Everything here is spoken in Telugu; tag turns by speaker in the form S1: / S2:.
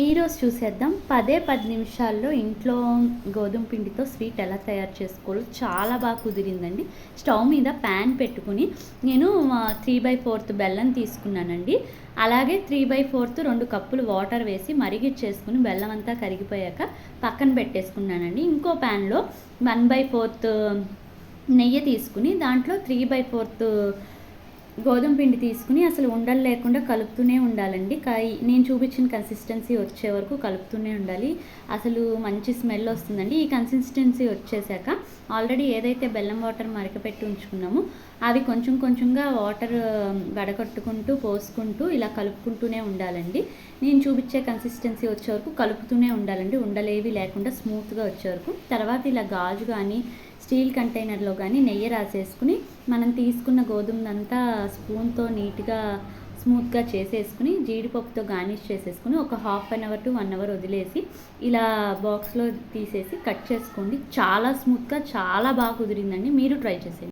S1: ఈరోజు చూసేద్దాం. పదే పది నిమిషాల్లో ఇంట్లో గోధుమ పిండితో స్వీట్ ఎలా తయారు చేసుకోవాలో. చాలా బాగా కుదిరిందండి. స్టవ్ మీద ప్యాన్ పెట్టుకుని నేను త్రీ బై ఫోర్త్ బెల్లం తీసుకున్నానండి. అలాగే త్రీ బై ఫోర్త్ రెండు కప్పులు వాటర్ వేసి మరిగిచ్చేసుకుని బెల్లం అంతా కరిగిపోయాక పక్కన పెట్టేసుకున్నానండి. ఇంకో ప్యాన్లో వన్ బై ఫోర్త్ నెయ్యి తీసుకుని దాంట్లో త్రీ బై ఫోర్త్ గోధుమ పిండి తీసుకుని అసలు ఉండలు లేకుండా కలుపుతూనే ఉండాలండి. కాయి నేను చూపించిన కన్సిస్టెన్సీ వచ్చే వరకు కలుపుతూనే ఉండాలి. అసలు మంచి స్మెల్ వస్తుందండి. ఈ కన్సిస్టెన్సీ వచ్చేసాక ఆల్రెడీ ఏదైతే బెల్లం వాటర్ మరకపెట్టి ఉంచుకున్నామో అవి కొంచెం కొంచెంగా వాటర్ వడకట్టుకుంటూ పోసుకుంటూ ఇలా కలుపుకుంటూనే ఉండాలండి. నేను చూపించే కన్సిస్టెన్సీ వచ్చే వరకు కలుపుతూనే ఉండాలండి. ఉండలేవి లేకుండా స్మూత్గా వచ్చే వరకు. తర్వాత ఇలా గాజు కానీ స్టీల్ కంటైనర్లో కానీ నెయ్యి రాసేసుకుని మనం తీసుకున్న గోధుమనంతా స్పూన్తో నీట్గా స్మూత్గా చేసేసుకుని జీడిపప్పుతో గార్నిష్ చేసేసుకుని ఒక half an hour to one hour వదిలేసి ఇలా బాక్స్లో తీసేసి కట్ చేసుకోండి. చాలా స్మూత్గా చాలా బాగా కుదిరిందండి. మీరు ట్రై చేసేయండి.